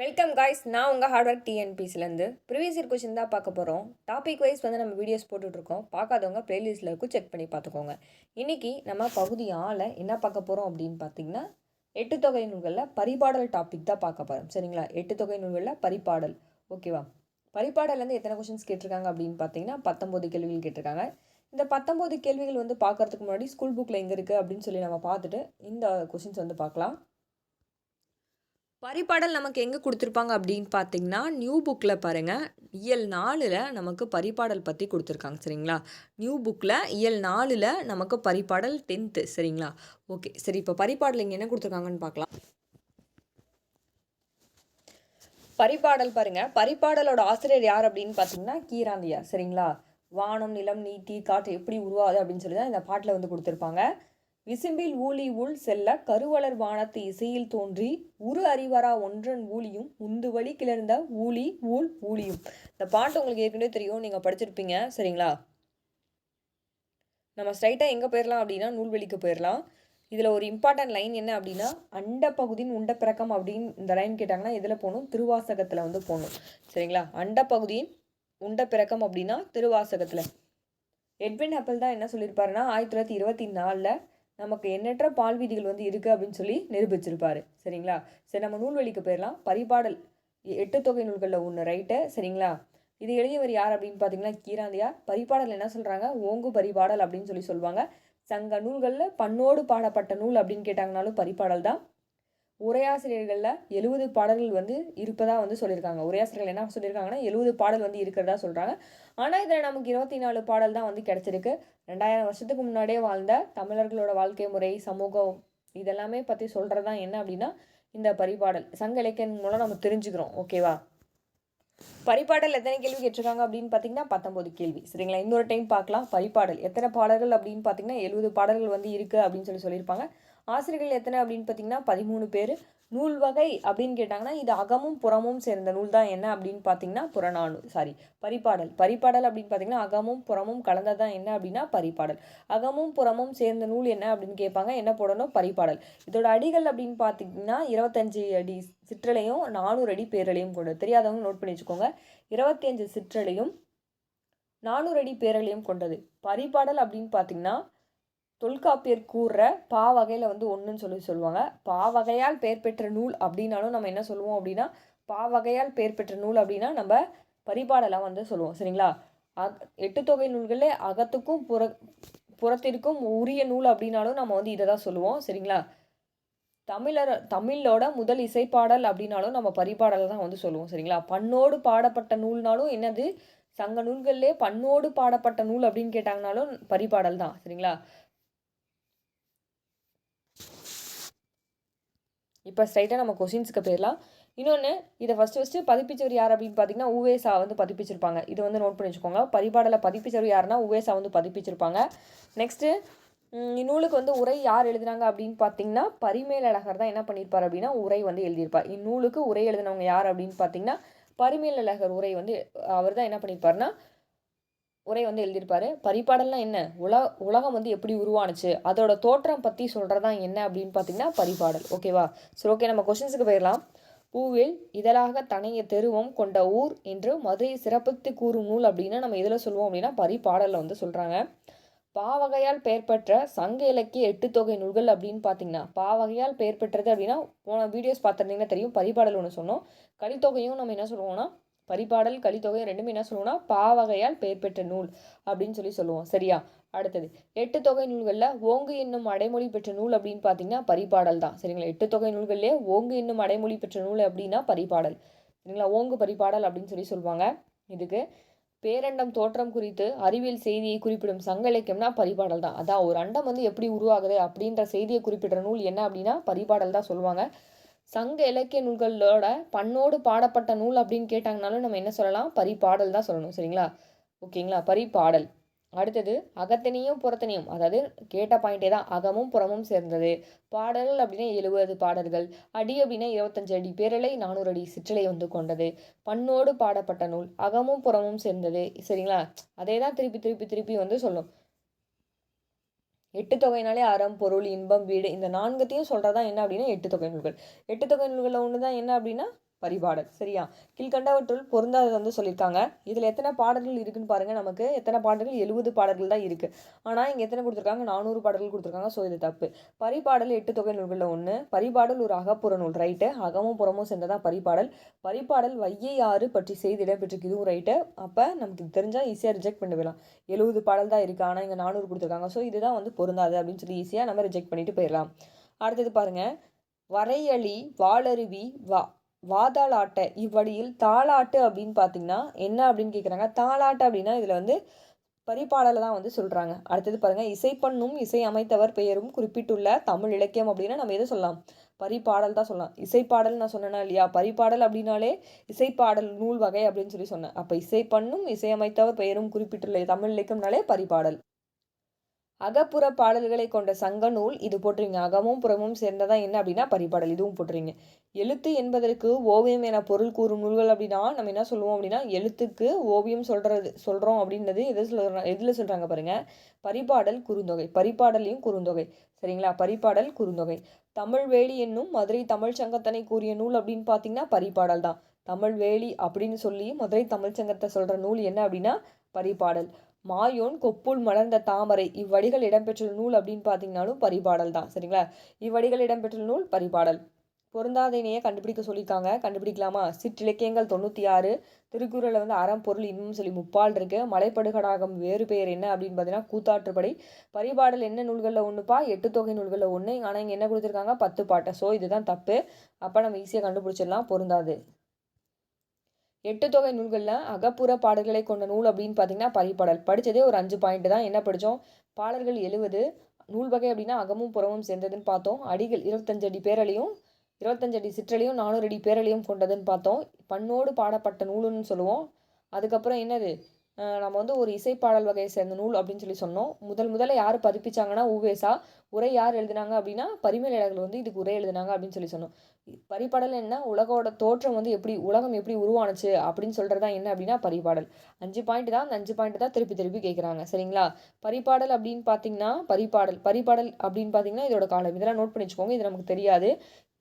Welcome guys நான் உங்கள் hard work டிஎன்பிசிலேருந்து ப்ரீவியஸ் இயர் கொஷின் தான் பார்க்க போகிறோம் டாபிக் வைஸ் வந்து நம்ம வீடியோஸ் போட்டுட்ருக்கோம் பார்க்காதவங்க ப்ளேலிஸ்ட்டில் இருக்கும் செக் பண்ணி பார்த்துக்கோங்க. இன்றைக்கி நம்ம பகுதி ஆளை என்ன பார்க்க போகிறோம் அப்படின்னு பார்த்தீங்கன்னா எட்டு தொகை நூல்களில் பரிபாடல் டாபிக் தான் பார்க்க போகிறோம் சரிங்களா? எட்டு தொகை நூல்களில் பரிபாடல். ஓகேவா பரிபாடலேருந்து எத்தனை கொஷின்ஸ் கேட்டிருக்காங்க அப்படின்னு பார்த்தீங்கன்னா பத்தொம்போது கேள்விகள் கேட்டிருக்காங்க. இந்த பத்தொம்போது கேள்விகள் வந்து பார்க்கறதுக்கு முன்னாடி ஸ்கூல் புக்கில் எங்கே இருக்குது அப்படின்னு சொல்லி நம்ம பார்த்துட்டு இந்த கொஷின்ஸ் வந்து பார்க்கலாம். பரிபாடல் நமக்கு எங்கே கொடுத்துருப்பாங்க அப்படின்னு பார்த்தீங்கன்னா நியூ புக்கில் பாருங்கள் இயல் நாலில் நமக்கு பரிபாடல் பற்றி கொடுத்துருக்காங்க சரிங்களா? நியூ புக்கில் இயல் நாலில் நமக்கு பரிபாடல் டென்த்து சரிங்களா? ஓகே சரி இப்போ பரிபாடல் இங்கே என்ன கொடுத்துருக்காங்கன்னு பார்க்கலாம் பரிபாடல் பாருங்க. பரிபாடலோட ஆசிரியர் யார் அப்படின்னு பார்த்தீங்கன்னா கீராந்தியா சரிங்களா? வானம் நிலம் நீட்டி காற்று எப்படி உருவாது அப்படின்னு சொல்லி தான் இந்த பாட்டில் வந்து கொடுத்துருப்பாங்க. விசும்பில் ஊழி உள் செல்ல கருவளர் வானத்து இசையில் தோன்றி உரு அறிவரா ஒன்றன் ஊழியும் உந்து வழி கிளர்ந்த ஊழி ஊழ் ஊழியும். இந்த பாட்டு உங்களுக்கு ஏற்கனவே தெரியும் நீங்கள் படிச்சிருப்பீங்க சரிங்களா? நம்ம ஸ்ட்ரைட்டாக எங்கே போயிடலாம் அப்படின்னா நூல்வெளிக்கு போயிடலாம் இதில் ஒரு இம்பார்ட்டன்ட் லைன் என்ன அப்படின்னா அண்ட பகுதியின் உண்ட பிறக்கம் அப்படின்னு இந்த லைன் கேட்டாங்கன்னா இதில் போகணும்? திருவாசகத்தில் வந்து போகணும். சரிங்களா? அண்ட பகுதியின் உண்ட பிறக்கம் அப்படின்னா திருவாசகத்தில். எட்வின் அப்பல் தான் என்ன சொல்லியிருப்பாருன்னா ஆயிரத்தி தொள்ளாயிரத்தி இருபத்தி நாலில் நமக்கு எண்ணற்ற பால் வீதிகள் வந்து இருக்குது அப்படின்னு சொல்லி நிரூபிச்சிருப்பாரு. சரிங்களா? சரி நம்ம நூல்வெளிக்கு போயிடலாம். பரிபாடல் எட்டு தொகை நூல்களில் ஒன்று ரைட்டு சரிங்களா? இது எழுதியவர் யார் அப்படின்னு பார்த்தீங்கன்னா கீராந்தியார் பரிபாடல் என்ன சொல்கிறாங்க ஓங்கு பரிபாடல் அப்படின்னு சொல்லி சொல்லுவாங்க. சங்க நூல்களில் பண்ணோடு பாடப்பட்ட நூல் அப்படின்னு கேட்டாங்கனாலும் பரிபாடல் தான். உரையாசிரியர்களில் எழுபது பாடல்கள் வந்து இருப்பதாக வந்து சொல்லியிருக்காங்க. உரையாசிரியர்கள் என்ன சொல்லியிருக்காங்கன்னா எழுபது பாடல் வந்து இருக்கிறதா சொல்கிறாங்க ஆனால் இதில் நமக்கு இருபத்தி நாலு பாடல் தான் வந்து கிடச்சிருக்கு. ரெண்டாயிரம் வருஷத்துக்கு முன்னாடியே வாழ்ந்த தமிழர்களோட வாழ்க்கை முறை சமூகம் இதெல்லாமே பற்றி சொல்கிறது தான் என்ன அப்படின்னா இந்த பரிபாடல். சங்க இலக்கியம் மூலம் நம்ம தெரிஞ்சுக்கிறோம். ஓகேவா பரிபாடல் எத்தனை கேள்வி கேட்டிருக்காங்க அப்படின்னு பார்த்தீங்கன்னா பத்தொம்போது கேள்வி. சரிங்களா? இன்னொரு டைம் பார்க்கலாம். பரிபாடல். எத்தனை பாடல்கள் அப்படின்னு பார்த்தீங்கன்னா எழுபது பாடல்கள் வந்து இருக்குது அப்படின்னு சொல்லி சொல்லியிருப்பாங்க. ஆசிரியர்கள் எத்தனை அப்படின்னு பார்த்தீங்கன்னா பதிமூணு பேர். நூல் வகை அப்படின்னு கேட்டாங்கன்னா இது அகமும் புறமும் சேர்ந்த நூல் தான் என்ன அப்படின்னு பார்த்தீங்கன்னா புறநானு சாரி பரிபாடல். பரிபாடல் அப்படின்னு பார்த்தீங்கன்னா அகமும் புறமும் கலந்ததான் என்ன அப்படின்னா பரிபாடல். அகமும் புறமும் சேர்ந்த நூல் என்ன அப்படின்னு கேட்பாங்க என்ன போடணும்? பரிபாடல். இதோட அடிகள் அப்படின்னு பார்த்தீங்கன்னா இருபத்தஞ்சி அடி சிற்றலையும் நானூறு அடி பேரலையும் கொண்டது தெரியாதவங்க நோட் பண்ணி வச்சுக்கோங்க. இருபத்தி சிற்றலையும் நானூறு அடி பேரலையும் கொண்டது. பரிபாடல் அப்படின்னு பார்த்தீங்கன்னா தொல்காப்பியர் கூறுற பா வகையில் வந்து ஒன்றுன்னு சொல்லி சொல்லுவாங்க. பா வகையால் பெயர் பெற்ற நூல் அப்படின்னாலும் நம்ம என்ன சொல்லுவோம் அப்படின்னா பா வகையால் பெயர் பெற்ற நூல் அப்படின்னா நம்ம பரிபாடலாம் வந்து சொல்லுவோம். சரிங்களா? அக் எட்டு தொகை நூல்களே அகத்துக்கும் புற புறத்திற்கும் உரிய நூல் அப்படின்னாலும் நம்ம வந்து இதை தான் சொல்லுவோம். சரிங்களா? தமிழர் தமிழோட முதல் இசைப்பாடல் அப்படின்னாலும் நம்ம பரிபாடலை தான் வந்து சொல்லுவோம். சரிங்களா? பண்ணோடு பாடப்பட்ட நூல்னாலும் என்னது? சங்க நூல்கள்லேயே பண்ணோடு பாடப்பட்ட நூல் அப்படின்னு கேட்டாங்கனாலும் பரிபாடல் தான். சரிங்களா? இப்போ ஸ்ட்ரைட்டாக நம்ம கொஷின்ஸுக்கு போயிடலாம். இன்னொன்று இதை ஃபஸ்ட்டு ஃபஸ்ட்டு பதிப்பிச்சவர் யார் அப்படின்னு பார்த்தீங்கன்னா உவேசா வந்து பதிப்பிச்சிருப்பாங்க. இது வந்து நோட் பண்ணி வச்சுக்கோங்க. பரிபாடலை பதிப்பிச்சவர் யாருன்னா உவேசா வந்து பதிப்பிச்சிருப்பாங்க. நெக்ஸ்ட்டு இந்நூலுக்கு வந்து உரை யார் எழுதுனாங்க அப்படின்னு பார்த்தீங்கன்னா பரிமேலழகர் தான் என்ன பண்ணியிருப்பார் அப்படின்னா உரை வந்து எழுதியிருப்பார். இந்நூலுக்கு உரை எழுதினவங்க யார் அப்படின்னு பார்த்தீங்கன்னா பரிமேலழகர் உரை வந்து அவர் தான் என்ன பண்ணியிருப்பார்னா உரை வந்து எழுதியிருப்பாரு. பரிபாடல்னால் என்ன? உல உலகம் வந்து எப்படி உருவானுச்சு? அதோட தோற்றம் பற்றி சொல்கிறதா என்ன அப்படின்னு பார்த்தீங்கன்னா பரிபாடல். ஓகேவா சரி ஓகே நம்ம கொஷின்ஸுக்கு போயிடலாம். பூவில் இதழாக தனைய தெருவம் கொண்ட ஊர் என்று மதுரை சிறப்பித்து கூறும் நூல் அப்படின்னா நம்ம இதில் சொல்லுவோம் அப்படின்னா பரிபாடலில் வந்து சொல்கிறாங்க பாவகையால் பெயர் பெற்ற சங்க இலக்கிய எட்டு தொகை நூல்கள் அப்படின்னு பார்த்தீங்கன்னா பாவகையால் பெயர் பெற்றது அப்படின்னா போன வீடியோஸ் பார்த்துருந்தீங்கன்னா தெரியும். பரிபாடல் ஒன்று சொன்னோம். கலித்தொகையும் நம்ம என்ன சொல்லுவோம்னா பரிபாடல் கலித்தொகை ரெண்டுமே என்ன சொல்லுவோம்னா பாவகையால் பெயர் பெற்ற நூல் அப்படின்னு சொல்லி சொல்லுவோம். சரியா? அடுத்தது எட்டு தொகை நூல்களில் ஓங்கு என்னும் அடைமொழி பெற்ற நூல் அப்படின்னு பார்த்தீங்கன்னா பரிபாடல் தான். சரிங்களா? எட்டு தொகை நூல்கள்லேயே ஓங்கு என்னும் அடைமொழி பெற்ற நூல் அப்படின்னா பரிபாடல். சரிங்களா? ஓங்கு பரிபாடல் அப்படின்னு சொல்லி சொல்லுவாங்க இதுக்கு. பேரண்டம் தோற்றம் குறித்து அறிவியல் செய்தியை குறிப்பிடும் சங்க இலக்கியம்னா பரிபாடல் தான். அதான் ஒரு அண்டம் வந்து எப்படி உருவாகுது அப்படின்ற செய்தியை குறிப்பிடுற நூல் என்ன அப்படின்னா பரிபாடல் தான் சொல்லுவாங்க. சங்க இலக்கிய நூல்களோட பண்ணோடு பாடப்பட்ட நூல் அப்படின்னு கேட்டாங்கனாலும் நம்ம என்ன சொல்லலாம்? பரிபாடல் தான் சொல்லணும் சரிங்களா? ஓகேங்களா? பரிபாடல் அடுத்தது அகத்தினையும் புறத்தினையும் அதாவது கேட்ட பாயிண்டே தான் அகமும் புறமும் சேர்ந்தது. பாடல்கள் அப்படின்னா எழுபது பாடல்கள். அடி அப்படின்னா இருபத்தஞ்சு அடி பேரலை நானூறு அடி சிற்றலை வந்து கொண்டது. பண்ணோடு பாடப்பட்ட நூல் அகமும் புறமும் சேர்ந்தது சரிங்களா? அதே தான் திருப்பி திருப்பி திருப்பி வந்து சொல்லும். எட்டு தொகைனாலே அறம் பொருள் இன்பம் வீடு இந்த நான்கத்தையும் சொல்கிறதா என்ன அப்படின்னா எட்டு தொகை நூல்கள். எட்டு தொகை நூல்களில் ஒன்று தான் என்ன அப்படின்னா பரிபாடல். சரியா? கீழ்கண்டவற்றுள் பொருந்தாதது வந்து சொல்லியிருக்காங்க இதில் எத்தனை பாடல்கள் இருக்குன்னு பாருங்கள் நமக்கு எத்தனை பாடல்கள்? எழுபது பாடல்கள் தான் இருக்குது ஆனால் இங்கே எத்தனை கொடுத்துருக்காங்க? நானூறு பாடல்கள் கொடுத்துருக்காங்க. ஸோ இது தப்பு. பரிபாடல் எட்டு தொகை நூல்களில் ஒன்று பரிபாடல் ஒரு அகப்புற நூல் ரைட்டு அகமும் புறமும் சேர்ந்ததான் பரிபாடல்? பரிபாடல் வையை ஆறு பற்றி செய்தி இடம்பெற்றிருக்கு இதுவும் ரைட்டு அப்போ நமக்கு தெரிஞ்சால் ஈஸியாக ரிஜெக்ட் பண்ணிவிடலாம் எழுபது பாடல் தான் இருக்குது ஆனால் இங்கே நானூறு கொடுத்துருக்காங்க. ஸோ இதுதான் வந்து பொருந்தாது அப்படின்னு சொல்லி ஈஸியாக நம்ம ரிஜெக்ட் பண்ணிட்டு போயிடலாம். அடுத்தது பாருங்கள் வரையளி வாளருவி வா. வாதாளாட்ட இவ்வழியில் தாளாட்டு அப்படின்னு பார்த்தீங்கன்னா என்ன அப்படின்னு கேட்குறாங்க தாளாட்டு அப்படின்னா இதில் வந்து பரிபாடலை தான் வந்து சொல்கிறாங்க அடுத்தது பாருங்கள் இசைப்பண்ணும் இசை அமைத்தவர் பெயரும் குறிப்பிட்டுள்ள தமிழ் இலக்கியம் அப்படின்னா நம்ம எதை சொல்லலாம்? பரிபாடல் தான் சொல்லலாம். இசைப்பாடல் நான் சொன்னேன்னா இல்லையா? பரிபாடல் அப்படின்னாலே இசைப்பாடல் நூல் வகை அப்படின்னு சொல்லி சொன்னேன். அப்போ இசைப்பண்ணும் இசையமைத்தவர் பெயரும் குறிப்பிட்டுள்ள தமிழ் இலக்கியம்னாலே பரிபாடல். அகப்புற பாடல்களை கொண்ட சங்க நூல் இது போட்டுறீங்க அகமும் புறமும் சேர்ந்ததா என்ன அப்படின்னா பரிபாடல். இதுவும் போட்டுறீங்க எழுத்து என்பதற்கு ஓவியம் என பொருள் கூறும் நூல்கள் அப்படின்னா நம்ம என்ன சொல்லுவோம் அப்படின்னா எழுத்துக்கு ஓவியம் சொல்கிறது சொல்கிறோம் அப்படின்றது எது சொல்கிறோம் எதில் சொல்கிறாங்க பாருங்கள் பரிபாடல் குறுந்தொகை. பரிபாடலையும் குறுந்தொகை. சரிங்களா? பரிபாடல் குறுந்தொகை. தமிழ் வேலி என்னும் மதுரை தமிழ் சங்கத்தனை கூறிய நூல் அப்படின்னு பார்த்தீங்கன்னா பரிபாடல் தான் தமிழ் வேலி அப்படின்னு சொல்லி மதுரை தமிழ் சங்கத்தை சொல்கிற நூல் என்ன அப்படின்னா பரிபாடல். மாயோன் கொப்புள் மலர்ந்த தாமரை. இவ்வடிகள் இடம்பெற்றுள்ள நூல் அப்படின்னு பார்த்தீங்கனாலும் பரிபாடல் தான். சரிங்களா? இவ்வடிகள் இடம்பெற்றுள்ள நூல் பரிபாடல். பொருந்தாதனையே கண்டுபிடிக்க சொல்லியிருக்காங்க. கண்டுபிடிக்கலாமா? சிற்றிலக்கியங்கள் தொண்ணூற்றி ஆறு திருக்குறளில் வந்து அறம் பொருள் இன்னும் சொல்லி முப்பால் இருக்கு. மலைப்படுகடாகம் வேறு பெயர் என்ன அப்படின்னு பார்த்தீங்கன்னா கூத்தாற்றுப்படை. பரிபாடல் என்ன நூல்களில் ஒன்றுப்பா எட்டு தொகை நூல்களில் ஒன்று ஆனால் இங்கே என்ன கொடுத்துருக்காங்க? பத்து பாட்டை ஸோ இதுதான் தப்பு. அப்போ நம்ம ஈஸியாக கண்டுபிடிச்சிடலாம். பொருந்தாது. எட்டு தொகை நூல்களில் அகப்புற பாடல்களை கொண்ட நூல் அப்படின்னு பார்த்தீங்கன்னா பரிபாடல். படித்ததே ஒரு அஞ்சு பாயிண்ட் தான். என்ன படித்தோம் பாடல்கள் எழுவது நூல் வகை அப்படின்னா அகமும் புறமும் சேர்ந்ததுன்னு பார்த்தோம். அடிகள் இருபத்தஞ்சு அடி பேரலையும் இருபத்தஞ்சு அடி சிற்றலையும் நானூறு அடி பேரலையும் கொண்டதுன்னு பார்த்தோம். பண்ணோடு பாடப்பட்ட நூலுன்னு சொல்லுவோம். அதுக்கப்புறம் என்னது? நம்ம வந்து ஒரு இசைப்பாடல் வகையை சேர்ந்த நூல் அப்படின்னு சொல்லி சொன்னோம். முதல் முதல்ல யார் பதிப்பிச்சாங்கன்னா ஊவேசா. உரை யார் எழுதினாங்க அப்படின்னா பரிமேலழகர் வந்து இதுக்கு உரை எழுதினாங்க அப்படின்னு சொல்லி சொன்னோம். பரிபாடல் என்ன? உலகோட தோற்றம் வந்து எப்படி உலகம் எப்படி உருவானுச்சு அப்படின்னு சொல்கிறது தான் என்ன அப்படின்னா பரிபாடல். அஞ்சு பாயிண்ட் தான் அந்த அஞ்சு பாயிண்ட் தான் திருப்பி திருப்பி கேட்குறாங்க சரிங்களா? பரிபாடல் அப்படின்னு பார்த்தீங்கன்னா பரிபாடல் பரிபாடல் அப்படின்னு பார்த்தீங்கன்னா இதோட காலம். இதெல்லாம் நோட் பண்ணி வச்சுக்கோங்க. இது நமக்கு தெரியாது.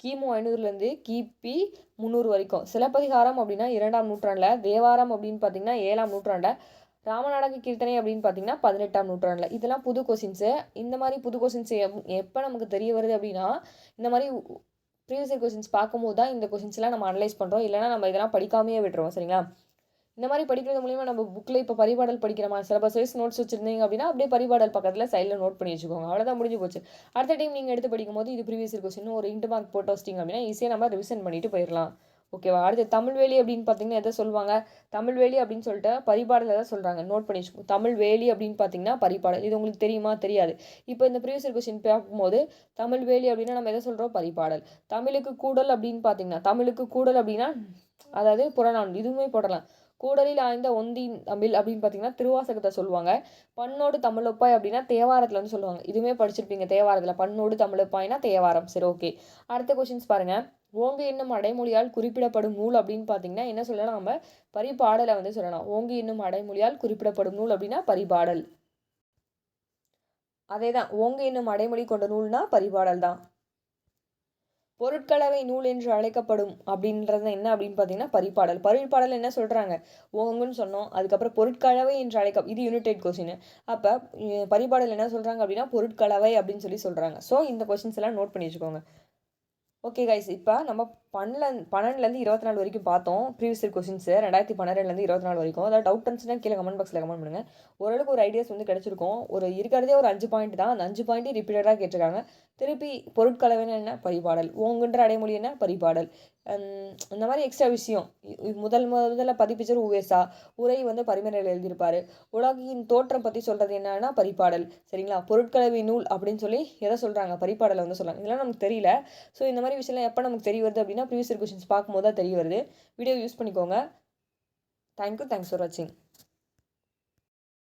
கிமு ஐநூறுலேருந்து கிபி முந்நூறு வரைக்கும். சிலப்பதிகாரம் அப்படின்னா இரண்டாம் நூற்றாண்டில் தேவாரம் அப்படின்னு பார்த்தீங்கன்னா ஏழாம் நூற்றாண்டில் ராமநாடக கீர்த்தனை அப்படின்னு பார்த்தீங்கன்னா பதினெட்டாம் நூற்றாண்டில். இதெல்லாம் புது கொஷின்ஸு இந்த மாதிரி புது கொஷின்ஸ் எப்போ நமக்கு தெரிய வருது அப்படின்னா இந்த மாதிரி ப்ரீவியஸ் இயர் கொஷின்ஸ் பார்க்கும்போது தான் இந்த கொஷின்ஸ்லாம் நம்ம அனலைஸ் பண்ணுறோம் இல்லைனா நம்ம இதெல்லாம் படிக்காமையே விட்டுருவோம் சரிங்களா? இந்த மாதிரி படிக்கிறது மூலிமா நம்ம புக்கில் இப்போ பரிபாடல் படிக்கிற மாதிரி சிலபஸ் வைஸ் நோட்ஸ் வச்சுருந்தீங்க அப்படின்னா அப்படியே பரிபாடல் பக்கத்தில் சைடில் நோட் பண்ணி வச்சுக்கோங்க. அவ்வளோதான் முடிஞ்சு போச்சு. அடுத்த டைம் நீங்கள் எடுத்து படிக்கும் போது இது ப்ரீவியஸ் இயர் கொஸ்டின் ஒரு இன்ட்டு மார்க் போட்டு வச்சிட்டிங்க அப்படின்னா ஈஸியாக நம்ம ரிவிஷன் பண்ணிட்டு போயிடலாம். ஓகேவா அடுத்து தமிழ்வேலி அப்படின்னு பார்த்தீங்கன்னா எதை சொல்லுவாங்க? தமிழ்வேலி அப்படின்னு சொல்லிட்டு பரிபாடலை தான் சொல்கிறாங்க நோட் பண்ணி வச்சுக்கோ தமிழ் வேலி அப்படின்னு பார்த்தீங்கன்னா பரிபாடல். இது உங்களுக்கு தெரியுமா? தெரியாது. இப்போ இந்த ப்ரீவியஸ் கொஸ்டின் பார்க்கும்போது தமிழ் வேலி அப்படின்னா நம்ம எதை சொல்கிறோம் பரிபாடல். தமிழுக்கு கூடல் அப்படின்னு பார்த்தீங்கன்னா தமிழுக்கு கூடல் அப்படின்னா அதாவது புறநானூறு. இதுவுமே போடலாம். கூடலில் ஆய்ந்த ஒந்தின் தமிழ் அப்படின்னு பார்த்தீங்கன்னா திருவாசகத்தை சொல்லுவாங்க. பண்ணோடு தமிழப்பாய் அப்படின்னா தேவாரத்தில் வந்து சொல்லுவாங்க. இதுவுமே படிச்சிருப்பீங்க தேவாரத்தில். பண்ணோடு தமிழப்பாய்னா தேவாரம். சரி ஓகே அடுத்த கொஷின்ஸ் பாருங்கள் ஓங்கு என்னும் அடைமொழியால் குறிப்பிடப்படும் நூல் அப்படின்னு பார்த்தீங்கன்னா என்ன சொல்லலாம் நம்ம? பரிபாடலை வந்து சொல்லலாம். ஓங்கு என்னும் அடைமொழியால் குறிப்பிடப்படும் நூல் அப்படின்னா பரிபாடல். அதே தான் ஓங்கு என்னும் அடைமொழி கொண்ட நூல்னா பரிபாடல் தான் பொருட்கலவை நூல் என்று அழைக்கப்படும் அப்படின்றது என்ன அப்படின்னு பார்த்தீங்கன்னா பரிபாடல் பரிபாடல் என்ன சொல்கிறாங்க ஓங்குன்னு சொன்னோம். அதுக்கப்புறம் பொருட்கலவை என்று அழைக்க இது யூனிடெட் கொஸ்டின் அப்போ பரிபாடல் என்ன சொல்கிறாங்க அப்படின்னா பொருட்கலவை அப்படின்னு சொல்லி சொல்கிறாங்க ஸோ இந்த கொஸ்டின்ஸ் எல்லாம் நோட் பண்ணி வச்சுக்கோங்க. ஓகே கைஸ் இப்போ நம்ம பன்னெண்டு பன்னெண்டுலேருந்து இருபத்தி நாலு வரைக்கும் பார்த்தோம் ப்ரீவியஸ் இயர் கொஸ்டின்ஸ் ரெண்டாயிரத்தி பன்னெண்டுலேருந்து இருபத்தி நாலு வரைக்கும். அதாவது டவுட் இருந்துச்சுன்னா கீழே கமெண்ட் பாக்ஸில் கமெண்ட் பண்ணுங்கள் ஓரளவுக்கு ஒரு ஐடியாஸ் வந்து கிடச்சிருக்கும். ஒரு இருக்கிறதே ஒரு அஞ்சு பாயிண்ட் தான். அந்த அஞ்சு பாயிண்ட்டு ரிப்பீட்டடாக கேட்டிருக்காங்க. திருப்பி பொருட்கலவைன்னு என்ன? பரிபாடல். உங்கன்ற அடைமொழி என்ன? பரிபாடல். இந்த மாதிரி எக்ஸ்ட்ரா விஷயம். முதல் முதல்ல பதிப்பிச்சர் உவேசா. உரை வந்து பரிமறையில் எழுதியிருப்பார். உலகின் தோற்றம் பற்றி சொல்கிறது என்னன்னா பரிபாடல். சரிங்களா? பொருட்கலவை நூல் அப்படின்னு சொல்லி எதை சொல்கிறாங்க பரிபாடலை வந்து சொல்கிறாங்க இதெல்லாம் நமக்கு தெரியல. ஸோ இந்த மாதிரி விஷயம்லாம் எப்போ நமக்கு தெரிய வருது அப்படின்னா ப்ரீவியஸ் கொஷின்ஸ் பார்க்கும்போது தான் தெரிய வருது. வீடியோ யூஸ் பண்ணிக்கோங்க. தேங்க்யூ தேங்க்ஸ் ஃபார் வாட்சிங்